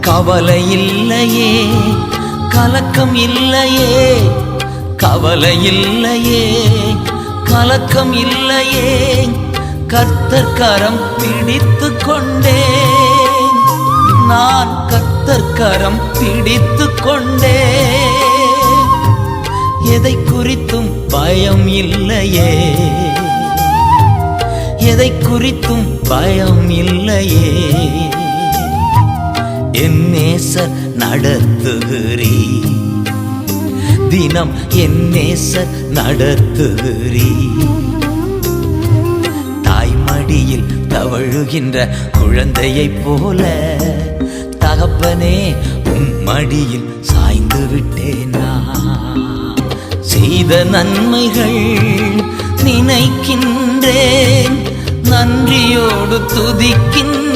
கவலை இல்லையே கலக்கம் இல்லையே கவலை இல்லையே கலக்கம் இல்லையே கர்த்தர் கரம் பிடித்து கொண்டேன் நான் கர்த்தர் கரம் பிடித்து கொண்டேன் எதை குறித்தும் பயம் இல்லையே எதை குறித்தும் பயம் இல்லையே. நேசர் நடத்துகிறீ. தினம் என் நேசர் நடத்துகிறீ. தாய்மடியில் தவழுகின்ற குழந்தையைப் போல தகப்பனே உன் மடியில் சாய்ந்து விட்டேனா. செய்த நன்மைகள் நினைக்கின்றேன் நன்றியோடு துதிக்கின்ற